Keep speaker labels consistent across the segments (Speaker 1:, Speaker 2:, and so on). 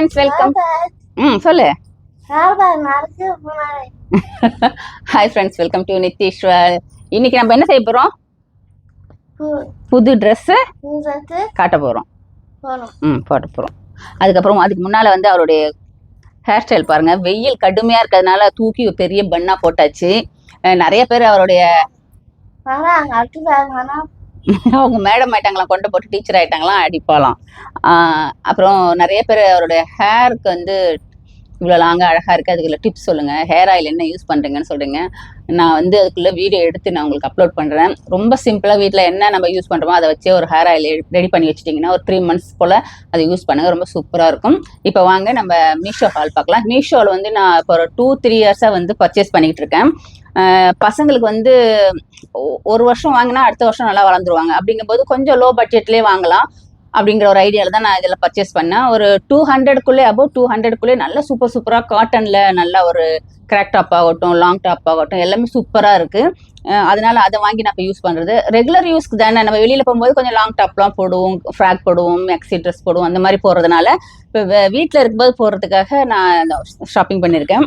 Speaker 1: Friends welcome ம் சொல்லு. Hi friends welcome to Nitheeswar இன்னைக்கு நம்ம என்ன செய்ய போறோம்? புது ட்ரெஸ்ஸு காட்ட போறோம். ம் போட போறோம். அதுக்கப்புறம் அதுக்கு முன்னால வந்து அவருடைய ஹேர் ஸ்டைல் பாருங்க. வெயில் கடுமையா இருக்கிறதுனால தூக்கி பெரிய பண்ணா போட்டாச்சு. நிறைய பேர் அவருடைய அவங்க மேடம் ஆயிட்டாங்களாம் கொண்டு போட்டு டீச்சர் ஆயிட்டாங்களாம் அடிப்பாலாம் அப்புறம் நிறைய பேர் அவருடைய ஹேருக்கு வந்து இவ்வளோ லாங்காக அழகாக இருக்குது அதுக்குள்ள டிப்ஸ் சொல்லுங்கள் ஹேர் ஆயில் என்ன யூஸ் பண்ணுறீங்கன்னு சொல்கிறீங்க நான் வந்து அதுக்குள்ளே வீடியோ எடுத்து நான் உங்களுக்கு அப்லோட் பண்ணுறேன் ரொம்ப சிம்பிளாக வீட்டில் என்ன நம்ம யூஸ் பண்ணுறோமோ அதை வச்சே ஒரு ஹேர் ஆயில் ரெடி பண்ணி வச்சிட்டிங்கன்னா ஒரு த்ரீ மந்த்ஸ் போல் அதை யூஸ் பண்ணுங்கள் ரொம்ப சூப்பராக இருக்கும். இப்போ வாங்க நம்ம மீஷோ ஹால் பார்க்கலாம் மீஷோவில் வந்து நான் இப்போ ஒரு டூ த்ரீ இயர்ஸாக வந்து பர்ச்சேஸ் பண்ணிகிட்டு இருக்கேன். பசங்களுக்கு வந்து ஒ- ஒரு வருஷம் வாங்கினா அடுத்த வருஷம் நல்லா வளர்ந்துருவாங்க. அப்படிங்கும்போது கொஞ்சம் லோ பட்ஜெட்லேயே வாங்கலாம் அப்படிங்கிற ஒரு ஐடியாவில் தான் நான் இதில் பர்ச்சேஸ் பண்ணேன். ஒரு டூ ஹண்ட்ரட்குள்ளே அபோவ் டூ ஹண்ட்ரட்குள்ளே நல்ல சூப்பர் சூப்பராக காட்டனில் நல்ல ஒரு கிராக் டாப் ஆகட்டும் லாங் டாப் ஆகட்டும் எல்லாமே சூப்பராக இருக்குது அதனால அதை வாங்கி நான் இப்போ யூஸ் பண்ணுறது ரெகுலர் யூஸ்க்கு தானே நம்ம வெளியில் போகும்போது கொஞ்சம் லாங் டாப்லாம் போடுவோம் ஃப்ராக் போடுவோம் மேக்ஸி ட்ரெஸ் போடுவோம் அந்த மாதிரி போடுறதுனால இப்போ வீட்டில் இருக்கும்போது போடுறதுக்காக நான் ஷாப்பிங் பண்ணியிருக்கேன்.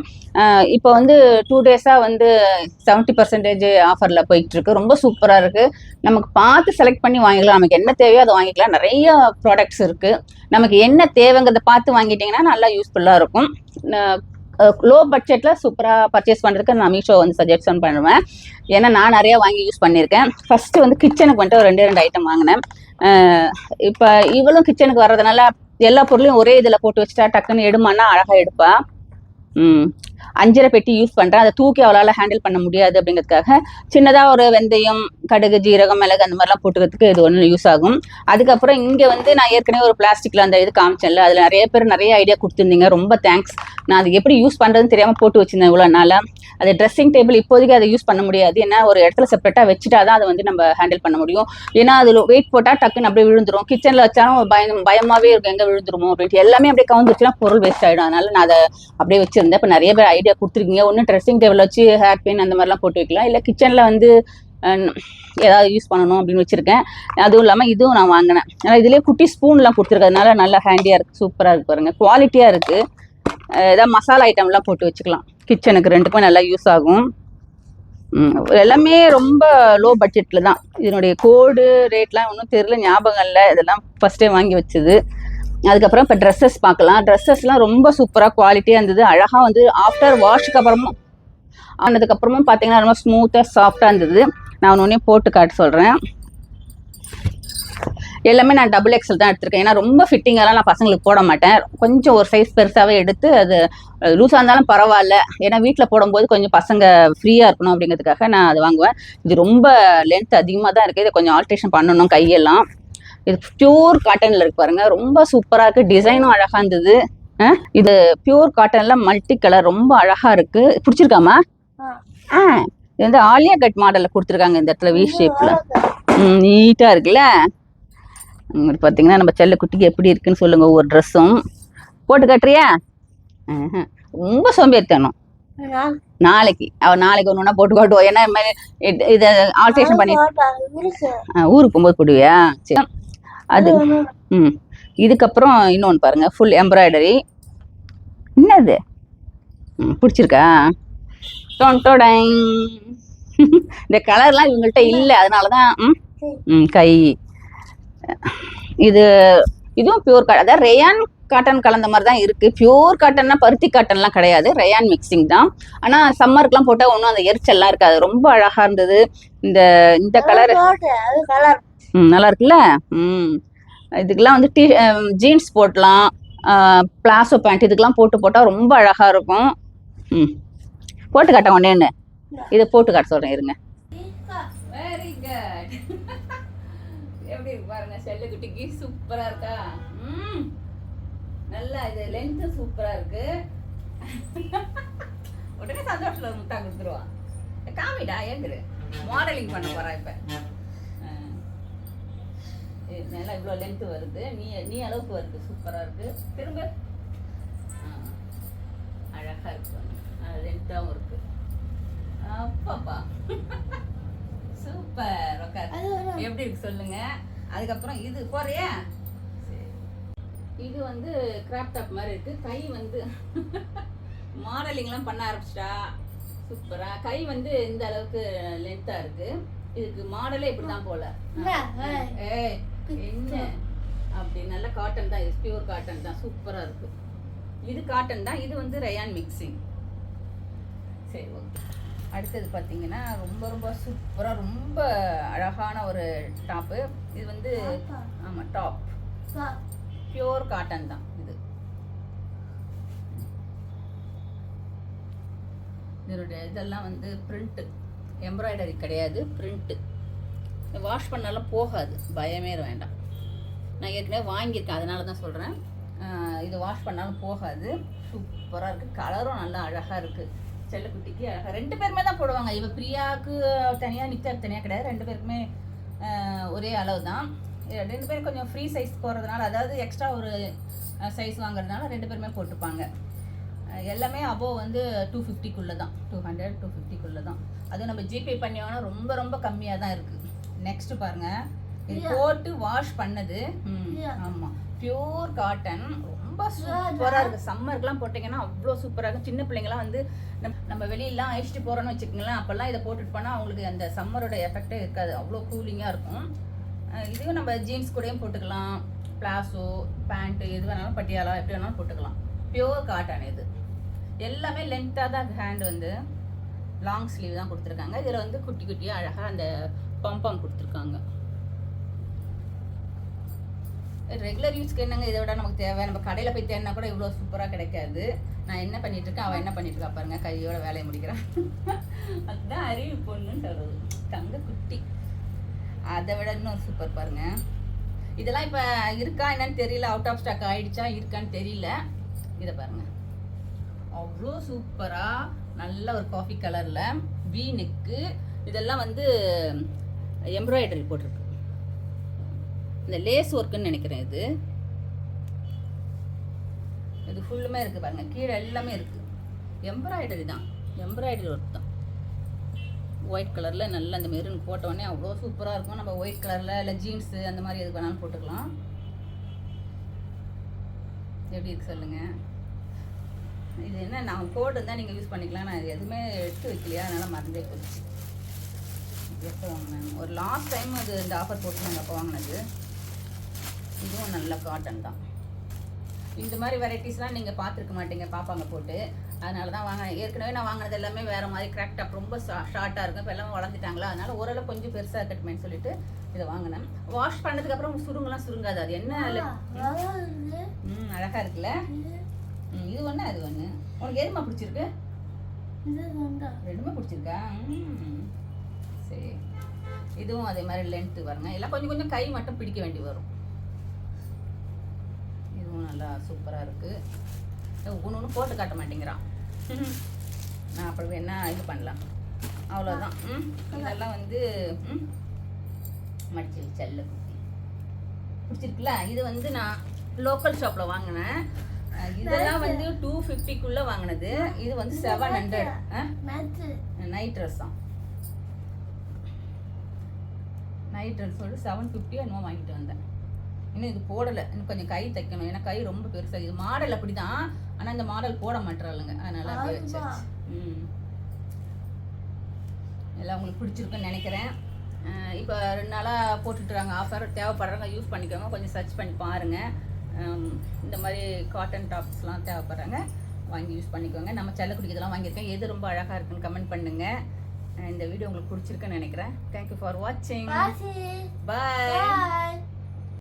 Speaker 1: இப்போ வந்து டூ டேஸாக வந்து செவன்ட்டி பர்சன்டேஜ் ஆஃபரில் போயிட்டு இருக்கு ரொம்ப சூப்பராக இருக்குது நமக்கு பார்த்து செலக்ட் பண்ணி வாங்கிக்கலாம். நமக்கு என்ன தேவையோ அதை வாங்கிக்கலாம். நிறைய ப்ராடக்ட்ஸ் இருக்குது நமக்கு என்ன தேவைங்கிறத பார்த்து வாங்கிட்டிங்கன்னா நல்லா யூஸ்ஃபுல்லாக இருக்கும். லோ பட்ஜெட்டில் சூப்பராக பர்ச்சேஸ் பண்ணுறதுக்கு நான் மீஷோ வந்து சஜஷன் பண்ணுவேன். ஏன்னா நான் நிறையா வாங்கி யூஸ் பண்ணியிருக்கேன். ஃபஸ்ட்டு வந்து கிச்சனுக்கு வந்துட்டு ஒரு ரெண்டே ரெண்டு ஐட்டம் வாங்கினேன். இப்போ இவளும் கிச்சனுக்கு வர்றதுனால எல்லா பொருளையும் ஒரே இதில் போட்டு வச்சுட்டா டக்குன்னு எடுமான்னா அழகாக எடுப்பா. ம். அஞ்சரை பெட்டி யூஸ் பண்ணுறேன் அதை தூக்கி அவளால் ஹேண்டில் பண்ண முடியாது அப்படிங்கிறதுக்காக சின்னதாக ஒரு வெந்தயம் கடுகு ஜீரகம் மிளகு அந்த மாதிரிலாம் போட்டுக்கிறதுக்கு இது ஒன்று யூஸ் ஆகும். அதுக்கப்புறம் இங்கே வந்து நான் ஏற்கனவே ஒரு பிளாஸ்டிக்கில் அந்த இது காமிச்சேன்ல அதில் நிறைய பேர் நிறைய ஐடியா கொடுத்துருந்தீங்க. ரொம்ப தேங்க்ஸ் நான் அது எப்படி யூஸ் பண்ணுறதுன்னு தெரியாமல் போட்டு வச்சிருந்தேன் இவ்வளோ நாளாக அது ட்ரெஸ்ஸிங் டேபிள் இப்போதைக்கு அதை யூஸ் பண்ண முடியாது. ஏன்னா ஒரு இடத்துல செப்பரேட்டாக வச்சுட்டா தான் அதை வந்து நம்ம ஹேண்டில் பண்ண முடியும். ஏன்னா அதில் வெயிட் போட்டால் டக்குன்னு அப்படியே விழுந்துரும். கிச்சனில் வச்சாலும் பயம் பயமாகவே இருக்கும். எங்கே விழுந்துருமோ அப்படின்ட்டு. எல்லாமே அப்படியே கவுந்துருச்சுன்னா பொருள் வேஸ்ட் ஆகிடும் அதனால நான் அதை அப்படியே வச்சிருந்தேன். இப்போ நிறைய பேர் ஐடியா கொடுத்துருக்கீங்க. ஒன்று ட்ரெஸ்ஸிங் டேபிள் வச்சு ஹேர் பின் அந்த மாதிரிலாம் போட்டு வைக்கலாம். இல்லை கிச்சனில் வந்து ஏதாவது யூஸ் பண்ணணும் அப்படின்னு வச்சுருக்கேன். அதுவும் இல்லாமல் இதுவும் நான் வாங்கினேன். ஆனால் இதுலேயே குட்டி ஸ்பூன்லாம் கொடுத்துருக்கறதுனால நல்லா ஹேண்டியாக இருக்குது சூப்பராக இருக்குது பாருங்கள் குவாலிட்டியாக இருக்குது ஏதாவது மசாலா ஐட்டம்லாம் போட்டு வச்சுக்கலாம். கிச்சனுக்கு ரெண்டுக்கும் நல்லா யூஸ் ஆகும். எல்லாமே ரொம்ப லோ பட்ஜெட்டில் தான். இதனுடைய கோடு ரேட்லாம் ஒன்றும் தெரில ஞாபகம் இல்லை. இதெல்லாம் ஃபஸ்ட்டே வாங்கி வச்சது. அதுக்கப்புறம் இப்போ ட்ரெஸ்ஸஸ் பார்க்கலாம். ட்ரெஸ்ஸஸ்லாம் ரொம்ப சூப்பராக குவாலிட்டியாக இருந்தது. அழகாக வந்து ஆஃப்டர் வாஷ்க்கு அப்புறமும் ஆனதுக்கப்புறமும் பார்த்தீங்கன்னா ரொம்ப ஸ்மூத்தாக சாஃப்டாக இருந்தது. நான் ஒன்று போட்டு காட்ட சொல்கிறேன் எல்லாமே நான் டபுள் எக்ஸல் தான் எடுத்திருக்கேன். ஏன்னா ரொம்ப ஃபிட்டிங்கெல்லாம் நான் பசங்களுக்கு போட மாட்டேன். கொஞ்சம் ஒரு சைஸ் பெருசாகவே எடுத்து அது லூஸாக இருந்தாலும் பரவாயில்ல. ஏன்னா வீட்டில் போடும்போது கொஞ்சம் பசங்க ஃப்ரீயாக இருக்கணும் அப்படிங்கிறதுக்காக நான் அது வாங்குவேன். இது ரொம்ப லென்த் அதிகமாக தான் இருக்குது இதை கொஞ்சம் ஆல்ட்ரேஷன் பண்ணணும் கையெல்லாம். இது பியூர் காட்டனில் இருக்கு பாருங்க. ரொம்ப சூப்பராக இருக்குது டிசைனும் அழகாக இருந்தது. இது பியூர் காட்டனில் மல்டி கலர் ரொம்ப அழகாக இருக்குது பிடிச்சிருக்காமா? ஆ. இது வந்து ஆலியா கட் மாடலில் கொடுத்துருக்காங்க இந்த இடத்துல வி ஷேப்பில் நீட்டாக இருக்குல்ல? இங்க பார்த்தீங்கன்னா நம்ம செல்ல குட்டிக்கு எப்படி இருக்குன்னு சொல்லுங்க. ஒவ்வொரு ட்ரெஸ்ஸும் போட்டு காட்டுறியா. ரொம்ப சோம்பேறித்தனம். நாளைக்கு. அவ நாளைக்கு ஒன்று ஒன்றா போட்டு காட்டுவோம் ஏன்னா இது- ஆல்ட்ரேஷன் பண்ணி ஊருக்கு போகும்போது போடுவியா? சரி. அது ம். இதுக்கப்புறம் இன்னொன்று பாருங்க ஃபுல் எம்ப்ராய்டரி என்னது? ம் பிடிச்சிருக்கா? டொன் டொடைங். இந்த கலர்லாம் இவங்கள்ட்ட இல்லை அதனால தான் ம் கை. இது இதுவும் பியூர் காட்டன் அதாவது ரேயான் காட்டன் கலந்த மாதிரி தான் இருக்கு. பியூர் காட்டன்னா பருத்தி காட்டன்லாம் கிடையாது. ரேயான் மிக்சிங் தான். ஆனா சம்மருக்குலாம் போட்டால் ஒன்றும் அந்த எரிச்சல்லாம் இருக்காது. ரொம்ப அழகா இருந்தது. இந்த இந்த கலர் ம் நல்லா இருக்குல்ல ம். இதுக்கெல்லாம் வந்து டி ஜீன்ஸ் போடலாம் பிளாசோ பேண்ட் இதுக்கெல்லாம் போட்டு போட்டால் ரொம்ப அழகா இருக்கும். ம். போட்டு காட்ட ஒன்னேன்னு இதை போட்டு காட்ட சொல்கிறேன் இருங்க. வெரி குட் எப்படி இருக்கு பாருங்க செல்லு குட்டிக்கு சூப்பரா இருக்கா? ம். நல்லா இது லென்த் சூப்பரா இருக்கு. உடனே சந்தோஷத்துல ஒரு கொடுத்துருவா. காமிடா மாடலிங் பண்ண போறா இப்ப. நல்லா இவ்வளோ லென்த் வருது. நீ நீ அளவுக்கு வருது. சூப்பரா இருக்கு. திரும்ப. அஹ். அழகா இருக்கு. லென்த்தாகவும் இருக்கு. அப்பாப்பா. சூப்பர். உட்கார் எப்படி இருக்கு சொல்லுங்க. அதுக்கப்புறம் இது. சரி. இது வந்து கிராப் டாப் மாதிரி இருக்கு. கை வந்து மாடலிங்லாம் பண்ண ஆரம்பிச்சிட்டா. சூப்பரா. கை வந்து இந்த அளவுக்கு லென்த்தா இருக்கு. இதுக்கு மாடலே இப்படிதான் போல. ஏய். என்ன? அப்படி நல்ல காட்டன் தான் இது பியூர் காட்டன் தான் சூப்பரா இருக்கு. இது காட்டன் தான் இது வந்து ரயான் மிக்சிங் சரி ஓகே அடுத்தது பார்த்தீங்கன்னா ரொம்ப ரொம்ப சூப்பராக ரொம்ப அழகான ஒரு டாப்பு இது வந்து ஆமாம் டாப் பியூர் காட்டன் தான் இது. இதனுடைய இதெல்லாம் வந்து பிரிண்ட்டு எம்ப்ராய்டரி கிடையாது பிரிண்ட்டு வாஷ் பண்ணாலும் போகாது. பயமே வேண்டாம். நான் ஏற்கனவே வாங்கியிருக்கேன். அதனால தான் சொல்கிறேன் இது வாஷ் பண்ணாலும் போகாது. சூப்பராக இருக்குது கலரும் நல்லா அழகாக இருக்குது செல்லக்குட்டிக்கு அழகாக ரெண்டு பேருமே தான் போடுவாங்க. இவ பிரியாவுக்கு தனியாக நித்யாவுக்கு தனியாக கிடையாது. ரெண்டு பேருக்குமே ஒரே அளவு தான். ரெண்டு பேரும் கொஞ்சம் ஃப்ரீ சைஸ் போகிறதுனால அதாவது எக்ஸ்ட்ரா ஒரு சைஸ் வாங்குறதுனால ரெண்டு பேருமே போட்டுப்பாங்க. எல்லாமே அபோவ் வந்து டூ ஃபிஃப்டிக்குள்ளே தான் டூ ஹண்ட்ரட் டூ ஃபிஃப்டிக்குள்ளே தான் அதுவும் நம்ம ஜிபே பண்ணியோன்னா ரொம்ப ரொம்ப கம்மியாக தான் இருக்குது நெக்ஸ்ட் பாருங்க. இது போட்டு வாஷ் பண்ணது. ம்,
Speaker 2: Yeah.
Speaker 1: ஆமா. பியூர் காட்டன் ரொம்ப சூப்பராக இருக்குது சம்மருக்குலாம் போட்டிங்கன்னா அவ்வளோ சூப்பராக இருக்கும் சின்ன பிள்ளைங்கலாம் வந்து நம்ம நம்ம வெளியெல்லாம் அழிச்சிட்டு போகிறோன்னு வச்சுக்கோங்களேன் அப்போல்லாம் இதை போட்டுட்டு போனால் அவங்களுக்கு அந்த சம்மரோட எஃபெக்டே இருக்காது. அவ்வளோ கூலிங்காக இருக்கும். இதுவும் நம்ம ஜீன்ஸ் கூடயும் போட்டுக்கலாம். பிளாசோ பேண்ட்டு எது வேணாலும் பட்டியாலா எப்படி வேணாலும் போட்டுக்கலாம். பியூர் காட்டன் இது. எல்லாமே லென்த்தாக தான் ஹேண்ட் வந்து. லாங் ஸ்லீவ் தான் கொடுத்துருக்காங்க. இதில் வந்து குட்டி குட்டியாக அழகாக அந்த பம்பம் கொடுத்துருக்காங்க. ரெகுலர் யூஸ்க்கு என்னங்க இதை விட நமக்கு தேவை? நம்ம கடையில் போய் தேடினா கூட இவ்வளோ சூப்பராக கிடைக்காது. நான் என்ன பண்ணிட்டு இருக்கேன்? அவன் என்ன பண்ணிட்டு இருக்கா பாருங்க. கையோட வேலையை முடிக்கிறான். அதுதான் அறிவு பொண்ணுன்னு சொல்றது தங்க குட்டி. அதை விட இன்னும் சூப்பர் பாருங்க. இதெல்லாம் இப்போ இருக்கா என்னன்னு தெரியல. அவுட் ஆஃப் ஸ்டாக் ஆயிடுச்சா? இருக்கான்னு தெரியல. இதை பாருங்க. அவ்வளோ சூப்பராக நல்ல ஒரு காஃபி கலரில் வீனுக்கு இதெல்லாம் வந்து எம்ப்ராய்டரி போட்டிருக்கு. இந்த லேஸ் ஒர்க்குன்னு நினைக்கிறேன் இது. இது ஃபுல்லுமே இருக்குது பாருங்க. கீழே எல்லாமே இருக்குது எம்ப்ராய்டரி தான். எம்ப்ராய்டரி ஒர்க் தான். ஒயிட் கலரில் நல்லா அந்த மெரூன் போட்ட அவ்வளோ சூப்பராக இருக்கும். நம்ம ஒயிட் கலரில் இல்லை ஜீன்ஸு அந்த மாதிரி எது வேணாலும் போட்டுக்கலாம். எப்படி இருக்கு சொல்லுங்கள் இது என்ன நான் போட்டு தான் நீங்கள் யூஸ் பண்ணிக்கலாம். நான் எதுவுமே எடுத்து வைக்கலையா. அதனால் மறந்தே போச்சு. எப்போ வாங்கினேன் ஒரு லாஸ்ட் டைம் அது இந்த ஆஃபர் போட்டு நாங்கள் அப்போ வாங்கினது. இதுவும் நல்ல காட்டன் தான். இந்த மாதிரி வெரைட்டிஸ்லாம் நீங்கள் பார்த்துருக்க மாட்டீங்க பாப்பாங்க போட்டு. அதனால தான் வாங்கினேன் ஏற்கனவே நான் வாங்கினது எல்லாமே வேறு மாதிரி கிராக் டாப் ரொம்ப ஷார்ட்டாக இருக்கும். இப்போ எல்லாமே வளர்ந்துட்டாங்களா? அதனால ஓரளவு கொஞ்சம் பெருசாக இருக்கட்டுமேன்னு சொல்லிட்டு இதை வாங்கினேன் வாஷ் பண்ணதுக்கப்புறம் சுருங்கெல்லாம் சுருங்காது. அது என்ன ம் அழகாக இருக்குல்ல? ம், இது ஒன்று அது ஒன்று உனக்கு எதுமா பிடிச்சிருக்கு? ரெண்டுமே பிடிச்சிருக்கா? ம். சரி. இதுவும் அதே மாதிரி லென்த்து வருங்க எல்லாம் கொஞ்சம் கொஞ்சம் கை மட்டும் பிடிக்க வேண்டி வரும். இதுவும் நல்லா சூப்பராக இருக்குது ஒன்று ஒன்று போட்டு காட்ட மாட்டேங்கிறான். நான் அப்படி வேணா இது பண்ணலாம். அவ்வளோதான் ம் இதெல்லாம் வந்து ம் மடிச்சு செல்ல. பிடிச்சிருக்குல்ல? இது வந்து நான் லோக்கல் ஷாப்பில் வாங்கினேன். இதெல்லாம் வந்து டூ ஃபிஃப்டிக்குள்ளே வாங்கினது. இது வந்து செவன் ஹண்ட்ரட் நைட் ட்ரெஸ் தான். நைட் ட்ரெஸ் சொல்லிட்டு செவன் ஃபிஃப்டி என்னமோ வாங்கிட்டு வந்தேன். இன்னும் இது போடலை. இன்னும் கொஞ்சம் கை தைக்கணும். ஏன்னா கை ரொம்ப பெருசாக இது மாடல் அப்படி தான் ஆனால் இந்த மாடல் போட மாட்டுறாளுங்க. அதனால அப்படியே ம். எல்லாம் உங்களுக்கு பிடிச்சிருக்குன்னு நினைக்கிறேன். இப்போ ரெண்டு நாளாக போட்டுட்டுறாங்க. ஆஃபர் தேவைப்படுறவங்க யூஸ் பண்ணிக்கோங்க. கொஞ்சம் சர்ச் பண்ணி பாருங்கள் இந்த மாதிரி காட்டன் டாப்ஸ்லாம் தேவைப்படுறாங்க. வாங்கி யூஸ் பண்ணிக்கோங்க. நம்ம செல்லக்குடிக்கு இதெல்லாம் வாங்கியிருக்கேன். எது ரொம்ப அழகாக இருக்குன்னு கமெண்ட் பண்ணுங்கள் இந்த வீடியோ உங்களுக்கு பிடிச்சிருக்குன்னு நினைக்கிறேன். தேங்க்யூ ஃபார் வாட்சிங் பாய்.